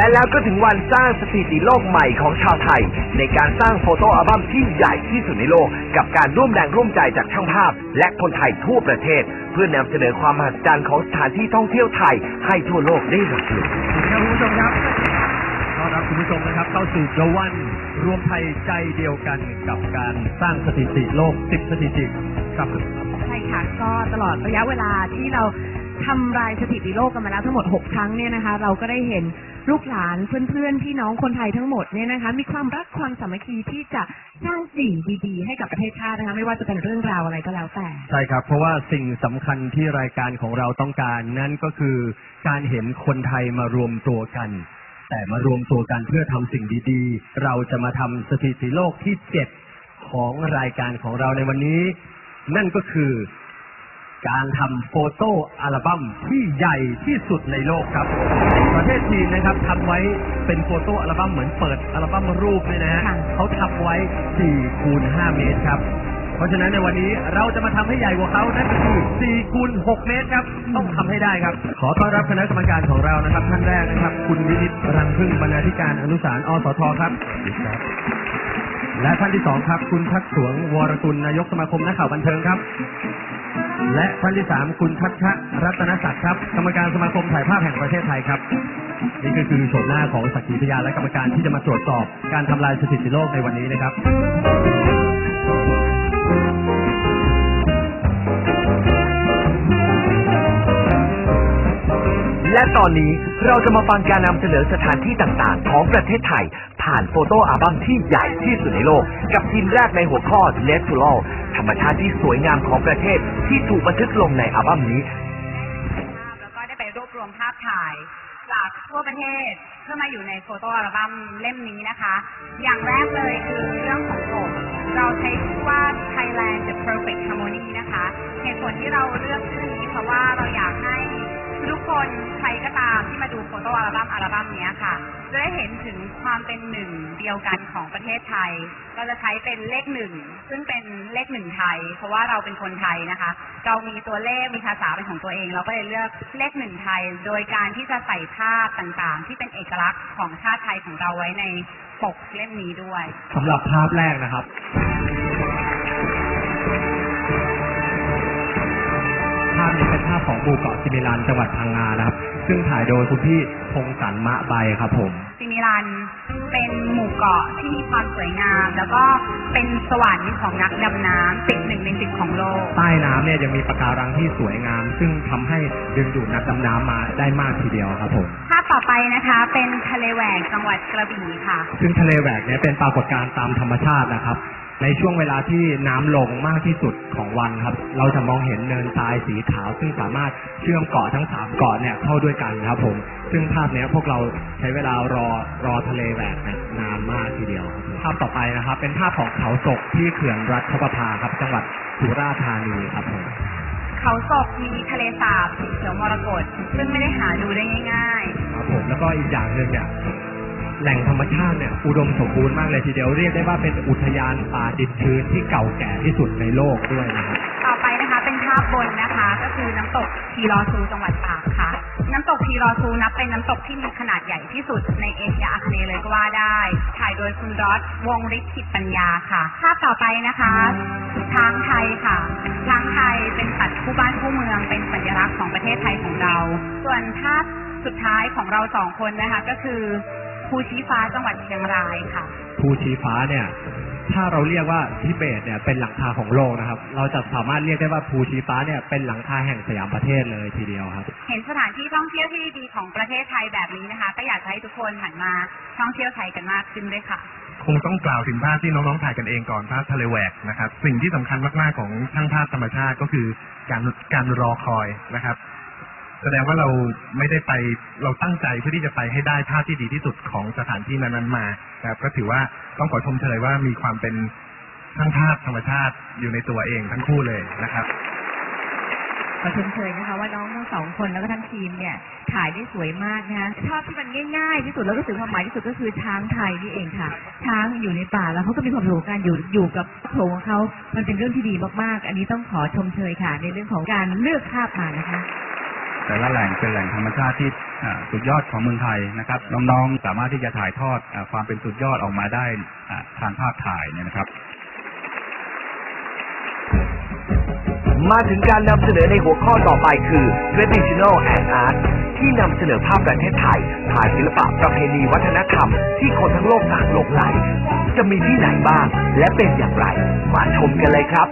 และแล้วก็ถึงวันสร้างสถิติโลกใหม่ของชาวไทย ในการสร้างโฟโต้อัลบั้มที่ใหญ่ที่สุดในโลก กับการร่วมแรงร่วมใจจากช่างภาพ และคนไทยทั่วประเทศ เพื่อนำเสนอความมหัศจรรย์ของสถานที่ท่องเที่ยวไทย ให้ทั่วโลกได้รับรู้ครับคุณผู้ชมครับต้อนรับคุณผู้ชมนะครับเข้าสู่เดวันรวมไทยใจเดียวกันกับการสร้างสถิติโลก 10 สถิติครับใช่ค่ะก็ตลอดระยะเวลาที่เราทำลายสถิติโลกกันมาแล้วทั้งหมด 6 ครั้งเนี่ยนะคะ เราก็ได้เห็น ลูกหลานเพื่อนๆพี่น้องคนไทยทั้งหมดเนี่ยนะคะ มีความรักความสามัคคีที่จะสร้างสิ่งดีๆ ให้กับประเทศชาตินะคะ ไม่ว่าจะเป็นเรื่องราวอะไรก็แล้วแต่ ใช่ครับ เพราะว่าสิ่งสำคัญที่รายการของเราต้องการนั่นก็คือการเห็นคนไทยมารวมตัวกัน แต่มารวมตัวกันเพื่อทำสิ่งดีๆ เราจะมาทำสถิติโลกที่เจ็ดของรายการของเราในวันนี้ นั่นก็คือ การทำโฟโต้อัลบั้มที่ใหญ่ที่สุดในโลกครับ ประเทศจีนนะครับทำไว้เป็นโฟโต้อัลบั้มเหมือนเปิดอัลบั้มรูปเลยนะฮะค่ะ เขาทำไว้4คูณ5เมตรครับ เพราะฉะนั้นในวันนี้เราจะมาทำให้ใหญ่กว่าเขานั่นก็คือ4คูณ6เมตรครับ ต้องทำให้ได้ครับ ขอต้อนรับคณะกรรมการของเรานะครับ ท่านแรกนะครับ คุณวินิตรังพึ่งบรรณาธิการอนุสารณ์อสทครับ และท่านที่สองครับ คุณทักษวงวรกุลนายกสมาคมนักข่าวบันเทิงครับ และท่านที่สามคุณทัชชะรัตนศักดิ์ครับ กรรมการสมาคมถ่ายภาพแห่งประเทศไทยครับ นี่ก็คือโฉมหน้าของสักขีพยานและกรรมการที่จะมาตรวจสอบการทำลายสถิติโลกในวันนี้นะครับและตอนนี้เราจะมาฟังการนำเสนอสถานที่ต่างๆ ของประเทศไทย ผ่านโฟโต้อัลบั้มที่ใหญ่ที่สุดในโลก กับทีมแรกในหัวข้อ Natural ธ รรมชาติที่สวยงามของประเทศที่ถูกบันทึกลงในอัลบั้มนี้ แล้วก็ได้ไปรวบรวมภาพถ่ายจากทั่วประเทศเพื่อมาอยู่ในโฟโต้อัลบั้มเล่มนี้นะคะ อย่างแรกเลยคือเรื่องของปกเราใช้ชื่อว่า Thailand the Perfect Harmony นะคะ เหตุผลที่เราเลือกชื่อนี้เพราะว่าเราอยากให้ทุกคนใครก็ตาม มาดูโฟโต้อัลบั้มอัลบั้มนี้ค่ะ จะได้เห็นถึงความเป็นหนึ่งเดียวกันของประเทศไทย เราจะใช้เป็นเลขหนึ่งซึ่งเป็นเลขหนึ่งไทย เพราะว่าเราเป็นคนไทยนะคะ เรามีตัวเลขมีภาษาเป็นของตัวเอง เราก็เลยเลือกเลขหนึ่งไทย โดยการที่จะใส่ภาพต่างๆ ที่เป็นเอกลักษณ์ของชาติไทยของเราไว้ในปกเล่มนี้ด้วยสำหรับภาพแรกนะครับภาพนี้เป็นภาพของหมู่เกาะซิมิลันจังหวัดพังงานะครับ ซึ่งถ่ายโดยคุณพี่พงสันมะใบครับผม ซิมิลันเป็นหมู่เกาะที่มีความสวยงาม แล้วก็เป็นสวรรค์ของนักดำน้ำติดหนึ่งในสิบของโลก ใต้น้ำเนี่ยยังมีปะการังที่สวยงาม ซึ่งทำให้ดึงดูดนักดำน้ำมาได้มากทีเดียวครับผม ภาพต่อไปนะคะเป็นทะเลแหวกจังหวัดกระบี่ค่ะ ซึ่งทะเลแหวกเนี่ยเป็นปรากฏการณ์ตามธรรมชาตินะครับ ในช่วงเวลาที่น้ำลงมากที่สุดของวันครับ เราจะมองเห็นเนินทรายสีขาว ซึ่งสามารถเชื่อมเกาะทั้งสามเกาะเนี่ยเข้าด้วยกันครับ ผม ซึ่งภาพเนี้ยพวกเราใช้เวลารอรอทะเลแหวกเนี่ยนานมากทีเดียวครับภาพต่อไปนะครับ เป็นภาพของเขาศกที่เขื่อนรัฐประภาครับ จังหวัดสุราษฎร์ธานีครับผมเขาศกมีทะเลสาบสีเขียวมรกตซึ่งไม่ได้หาดูได้ง่ายครับผมแล้วก็อีกอย่างหนึ่งเนี่ย แหล่งธรรมชาติเนี่ยอุดมสมบูรณ์มากเลยทีเดียวเรียกได้ว่าเป็นอุทยานป่าดิบชื้นที่เก่าแก่ที่สุดในโลกด้วยนะครับ ต่อไปนะคะเป็นภาพบนนะคะ ก็คือน้ำตกทีรอซูจังหวัดตากค่ะ น้ำตกทีรอซูนับเป็นน้ำตกที่มีขนาดใหญ่ที่สุดในเอเชียอาคเนย์เลยก็ว่าได้ ถ่ายโดยคุณรอดวงฤทธิ์ขิตปัญญาค่ะ ภาพต่อไปนะคะช้างไทยค่ะช้างไทยเป็นสัตว์คู่บ้านคู่เมือง เป็นสัญลักษณ์ของประเทศไทยของเรา ส่วนภาพสุดท้ายของเราสองคนนะคะก็คือ ภูชีฟ้าจังหวัดเชียงรายค่ะ ภูชีฟ้าเนี่ย ถ้าเราเรียกว่าทิเบตเนี่ยเป็นหลังคาของโลกนะครับ เราจะสามารถเรียกได้ว่าภูชีฟ้าเนี่ยเป็นหลังคาแห่งสยามประเทศเลยทีเดียวครับ เห็นสถานที่ท่องเที่ยวที่ดีของประเทศไทยแบบนี้นะคะ ก็อยากจะให้ทุกคนหันมาท่องเที่ยวไทยกันมากขึ้นด้วยค่ะ คงต้องกล่าวถึงภาพที่น้องๆถ่ายกันเองก่อนภาพทะเลแหวกนะครับ สิ่งที่สำคัญมากๆของช่างภาพธรรมชาติก็คือการการรอคอยนะครับ แสดงว่าเราไม่ได้ไปเราตั้งใจเพื่อที่จะไปให้ได้ภาพที่ดีที่สุดของสถานที่นั้นๆมานะครับก็ถือว่าต้องขอชมเชยว่ามีความเป็นช่างภาพธรรมชาติอยู่ในตัวเองทั้งคู่เลยนะครับขอชมเชยนะคะว่าน้องทั้งสองคนแล้วก็ทั้งทีมเนี่ยถ่ายได้สวยมากนะคะภาพที่มันง่ายๆที่สุดแล้วก็สื่อความหมายที่สุดก็คือช้างไทยนี่เองค่ะ ช้างอยู่ในป่าแล้วเขาก็มีความสุขกับการอยู่อยู่กับโขลงของเขา มันเป็นเรื่องที่ดีมากๆ อันนี้ต้องขอชมเชยค่ะ ในเรื่องของการเลือกภาพมานะคะ แต่ละแหล่งเป็นแหล่งธรรมชาติที่สุดยอดของเมืองไทยนะครับ น้องๆ สามารถที่จะถ่ายทอดอความเป็นสุดยอดออกมาได้ทางภาพถ่ายเนี่ยนะครับ มาถึงการนำเสนอในหัวข้อต่อไปคือ Traditional and Art ที่นำเสนอภาพประเทศไทย ผ่านศิลปะประเพณีวัฒนธรรม ที่คนทั้งโลกต่างหลงไหลจะมีที่ไหนบ้าง และเป็นอย่างไร มาชมกันเลยครับ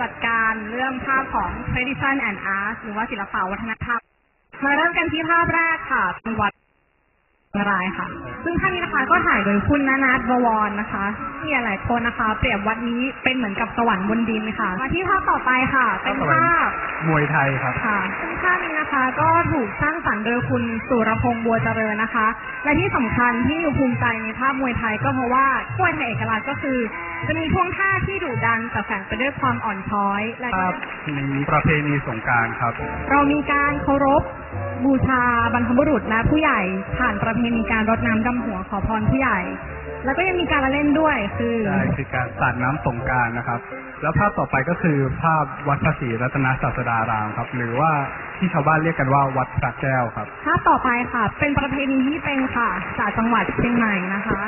จัดการเรื่องภาพของ tradition and art หรือว่าศิลปะวัฒนธรรม มาเริ่มกันที่ภาพแรกค่ะเป็นวัดเชียงรายค่ะ ซึ่งภาพนี้นะคะก็ถ่ายโดยคุณนนัทบวรนะคะ มีหลายคนนะคะ เปรียบวัดนี้เป็นเหมือนกับสวรรค์บนดินค่ะ มาที่ภาพต่อไปค่ะ เป็นภาพ มวยไทยครับค่ะซึ่งภาพนี้นะคะ ก็ถูกสร้างสรรค์โดยคุณสุรพงษ์บัวเจริญนะคะ และที่สำคัญที่นิวภูมิใจในภาพมวยไทยก็เพราะว่ามวยไทยเอกลักษณ์ก็คือ จะมีท่วงท่าที่ดุดันแต่แฝงไปด้วยความอ่อนช้อยและภาพมีประเพณีสงกรารครับ เรามีการเคารพบูชาบรรพบุรุษและผู้ใหญ่ผ่านประเพณีการรดน้ำดำหัวขอพรผู้ใหญ่ แล้วก็ยังมีการละเล่นด้วยคือใช่คือการสาดน้ำสงกรารนะครับ แล้วภาพต่อไปก็คือภาพวัดพระศรีรัตนศาสดารามครับ หรือว่าที่ชาวบ้านเรียกกันว่าวัดพระแก้วครับภาพต่อไปค่ะ เป็นประเพณีที่เป็นค่ะจากจังหวัดเชียงใหม่นะคะ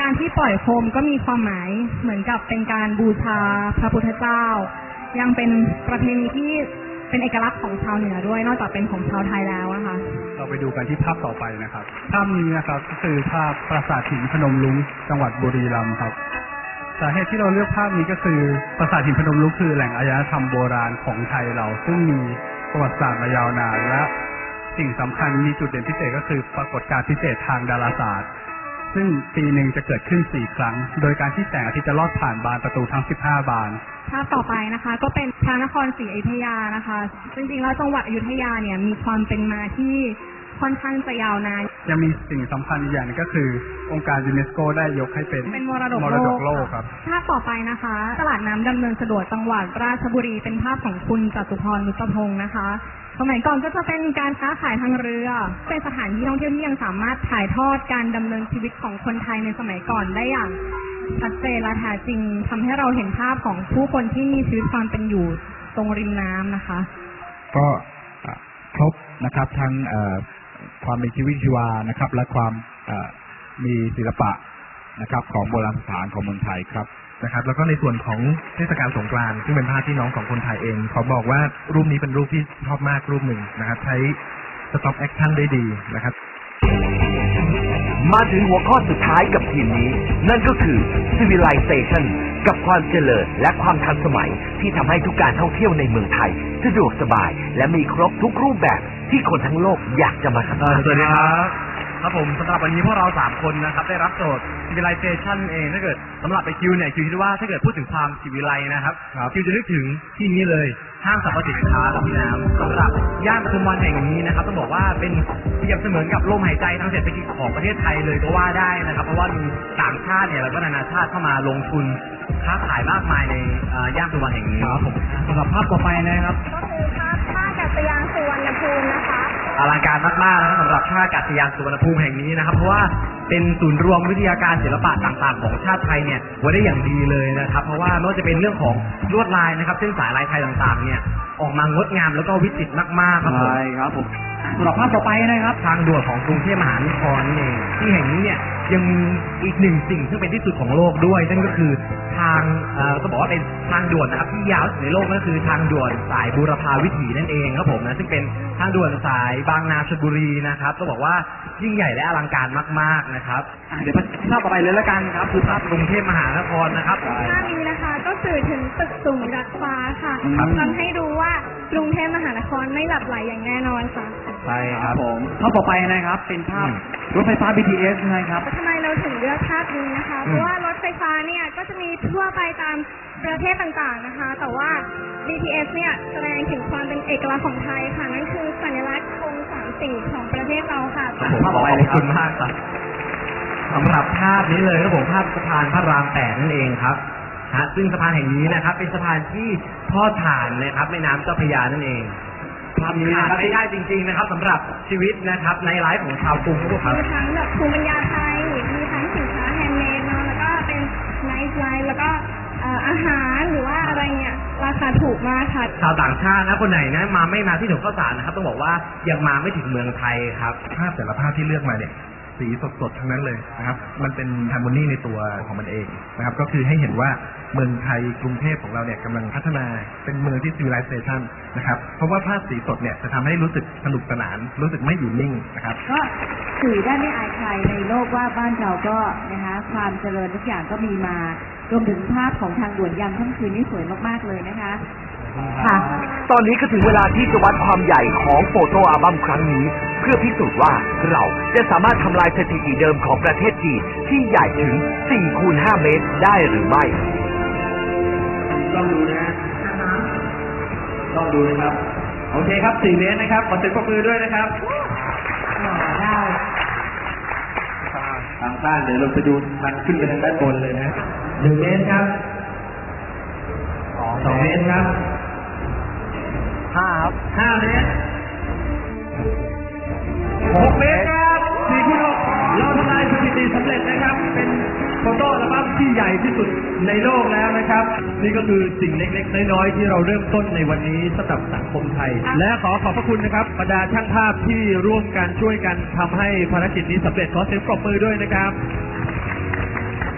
การที่ปล่อยโคมก็มีความหมายเหมือนกับเป็นการบูชาพระพุทธเจ้า ยังเป็นประเพณีที่เป็นเอกลักษณ์ของชาวเหนือด้วย นอกจากเป็นของชาวไทยแล้วนะคะ เราไปดูกันที่ภาพต่อไปนะครับ ภาพนี้นะครับก็คือภาพปราสาทหินพนมรุ้งจังหวัดบุรีรัมย์ครับ สาเหตุที่เราเลือกภาพนี้ก็คือปราสาทหินพนมรุ้งคือแหล่งอารยธรรมโบราณของไทยเรา ซึ่งมีประวัติศาสตร์มายาวนานและสิ่งสำคัญมีจุดเด่นพิเศษก็คือปรากฏการณ์พิเศษทางดาราศาสตร์ ซึ่งปีหนึ่งจะเกิดขึ้น4ครั้ง โดยการที่แสงอาทิตย์จะลอดผ่านบานประตูทั้ง 15 บาน ภาพต่อไปนะคะ ก็เป็นพระนครศรีอยุธยานะคะ จริงๆแล้วจังหวัดอยุธยาเนี่ยมีความเป็นมาที่ ค่อนข้างจะยาวนาน ยังมีสิ่งสำคัญอีกอย่างหนึงก็คือ องค์การยูเนสโกได้ยกให้เป็นเป็นมรดกมรดกโลกครับภาพต่อไปนะคะ ตลาดน้ำดำเนินสะดวกจังหวัดราชบุรีเป็นภาพของคุณจตุพรนุตพงศ์นะคะสมัยก่อนก็จะเป็นการค้าขายทางเรือ เป็นสถานที่ท่องเที่ยวที่ยังสามารถถ่ายทอดการดำเนินชีวิตของคนไทยในสมัยก่อนได้อย่างชัดเจนและแท้จริงทำให้เราเห็นภาพของผู้คนที่มีชีวิตความเป็นอยู่ตรงริมน้ำนะคะ ก็อะครบนะครับทั้งเอ่อ ความมีชีวิตชีวานะครับ และความมีศิลปะนะครับ ของโบราณสถานของเมืองไทยครับนะครับ แล้วก็ในส่วนของเทศกาลสงกรานต์ซึ่งเป็นภาพที่น้องของคนไทยเองเขาบอกว่ารูปนี้เป็นรูปที่ชอบมากรูปหนึ่งนะครับ ใช้สต็อปแอคชั่นได้ดีนะครับ มาถึงหัวข้อสุดท้ายกับทีมนี้ นั่นก็คือ civilization กับความเจริญและความทันสมัยที่ทำให้ทุกการท่องเที่ยวในเมืองไทย สะดวกสบายและมีครบทุกรูปแบบที่คนทั้งโลกอยากจะมาสัมผัสสวัสดีครับ ครับผมสำหรับวันนี้พวกเราสามคนนะครับ ได้รับโจทย์ civilization เองถ้าเกิดสำหรับไปคิวเนี่ยคิวคิดว่าถ้าเกิดพูดถึงความสิวิไลนะครับ คิวจะนึกถึงที่นี้เลย ห้างสรรพสินค้าครับพี่น้ำสำหรับย่านปทุมวันแห่งนี้นะครับต้องบอกว่าเป็นเปรียบเสมือนกับลมหายใจทางเศรษฐกิจของประเทศไทยเลยก็ว่าได้นะครับ เพราะว่ามีต่างชาติเนี่ยแล้วก็นานาชาติเข้ามาลงทุนค้าขายมากมายในเอ่อย่านปทุมวันแห่งนี้ครับผมสำหรับภาพต่อไปนะครับ ก็คือภาพท่าอากาศยานสุวรรณภูมินะคะ อลังการมากๆนะครับสำหรับท่าอากาศยานสุวรรณภูมิแห่งนี้นะครับ เพราะว่าเป็นศูนย์รวมวิทยาการศิลปะต่างๆ ของชาติไทยเนี่ยไว้ได้อย่างดีเลยนะครับ เพราะว่าไม่ว่าจะเป็นเรื่องของลวดลายนะครับเส้นสายลายไทยต่างๆ เนี่ยออกมางดงามแล้วก็วิจิตรมากๆครับผมครับผมสำหรับภาพต่อไปนะครับ ทางด่วนของกรุงเทพมหานครนี่เองที่แห่งนี้เนี่ยยังมีอีกหนึ่งสิ่งซึ่งเป็นที่สุดของโลกด้วยนั่นก็คือ ทางเอ่อต้องบอกว่าเป็นทางด่วนนะครับที่ยาวที่สุดในโลกนั่นคือทางด่วนสายบูรพาวิถีนั่นเองครับผมนะซึ่งเป็นทางด่วนสายบางนาชลบุรีนะครับต้องบอกว่ายิ่งใหญ่และอลังการมาก ๆนะครับเดี๋ยวภาพต่อไปเลยละกันครับคือภาพกรุงเทพมหานครนะครับภาพนี้นะคะก็สื่อถึงตึกสูงดัดฟ้าค่ะครับทำให้รู้ว่ากรุงเทพมหานครไม่หลับไหลอย่างแน่นอนค่ะ ใช่ครับผมภาพต่อไปนะครับเป็นภาพรถไฟฟ้า BTS นะครับ ทำไมเราถึงเลือกภาพนี้นะคะ เพราะว่ารถไฟฟ้าเนี่ยก็จะมีทั่วไปตามประเทศต่างๆนะคะ แต่ว่า BTS เนี่ยแสดงถึงความเป็นเอกลักษณ์ของไทยค่ะ นั่นคือสัญลักษณ์ธงสามสีของประเทศเราค่ะผมขอบคุณมากครับสำหรับภาพนี้เลยครับผมภาพสะพานพระรามแปดนั่นเองครับฮะซึ่งสะพานแห่งนี้นะครับ เป็นสะพานที่ทอดผ่านนะครับแม่น้ำเจ้าพระยานั่นเอง ภาพนี้นะครับไม่ได้จริง ๆนะครับสำหรับชีวิตนะครับในไลฟ์ของชาวกรุงครับมีทั้งแบบภูมิปัญญาไทย มีทั้งสินค้าแฮนด์เมดเนาะแล้วก็เป็นไนท์ไลฟ์แล้วก็เอ่ออาหารหรือว่าอะไรเนี่ยราคาค่ะ ชาวต่างชาตินะคนไหนนะมาไม่มาที่ถนนข้าวสารนะครับต้องบอกว่ายังมาไม่ถึงเมืองไทยครับ ภาพแต่ละภาพที่เลือกมาเนี่ย สีสดๆ ทั้งนั้นเลยนะครับ มันเป็นฮาร์โมนีในตัวของมันเองนะครับ ก็คือให้เห็นว่าเมืองไทยกรุงเทพของเราเนี่ยกำลังพัฒนาเป็นเมืองที่ civilization นะครับ เพราะว่าภาพสีสดเนี่ยจะทำให้รู้สึกสนุกสนาน รู้สึกไม่อยู่นิ่งนะครับ ก็สื่อได้ไม่อายใครในโลกว่าบ้านเราก็นะคะความเจริญทุกอย่างก็มีมารวมถึงภาพของทางด่วนยามค่ำคืนนี่สวยมากๆเลยนะคะ ค่ะตอนนี้ก็ถึงเวลาที่จะวัดความใหญ่ของโฟโตอัลบั้มครั้งนี้ เพื่อพิสูจน์ว่าเราจะสามารถทำลายสถิติเดิมของประเทศจีนที่ใหญ่ถึง 4 คูณ 5 เมตรได้หรือไม่ต้องดูนะต้องดูนะครับ โอเคครับ 4 เมตรนะครับ ขอเสียงปรบมือด้วยนะครับได้ทางข้างเดี๋ยวเราจะดูมันขึ้นไปทางด้านบนเลยนะหนึ่งเมตรครับสองเมตรครับห้าครับ ห้าเมตรหกเมตรครับสี่คูณหกเราทำลายสถิติสำเร็จนะครับ เป็นโฟโต้อัลบั้มที่ใหญ่ที่สุดในโลกแล้วนะครับ นี่ก็คือสิ่งเล็กๆน้อยๆที่เราเริ่มต้นในวันนี้สำหรับสังคมไทย และขอขอบพระคุณนะครับบรรดาช่างภาพที่ร่วมกันช่วยกันทำให้ภารกิจนี้สำเร็จขอเสียงปรบมือด้วยนะครับ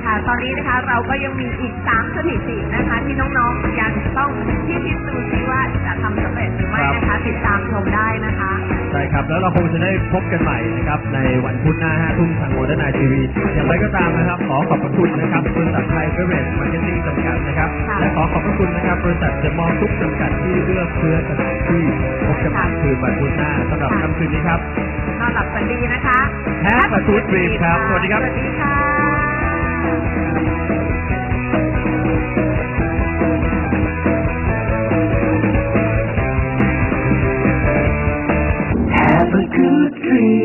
ค่ะ ตอนนี้นะคะเราก็ยังมีอีก3สถิตินะคะ ที่น้องๆยังต้องพิชิตดูซิว่าจะทำสำเร็จหรือไม่นะคะ ติดตามชมได้นะคะใช่ครับ แล้วเราคงจะได้พบกันใหม่นะครับ ในวันพุธหน้า5ทุ่มทางโมเดิร์นไอทีวีอย่างไรก็ตามนะครับ ขอขอบพระคุณนะครับบริษัทไทยเบเวอร์มาร์เก็ตติ้งจำกัดนะครับค่ะและขอขอบพระคุณนะครับบริษัทเดอะมอลล์กรุ๊ปจำกัดที่เลือกเพื่อสถานที่พบกันใหม่คืนวันพุธหน้าสำหรับค่ำคืนนี้ครับนอนหลับฝันดีนะคะ Have a good dream ครับ สวัสดีครับ สวัสดีค่ะ Have a good dream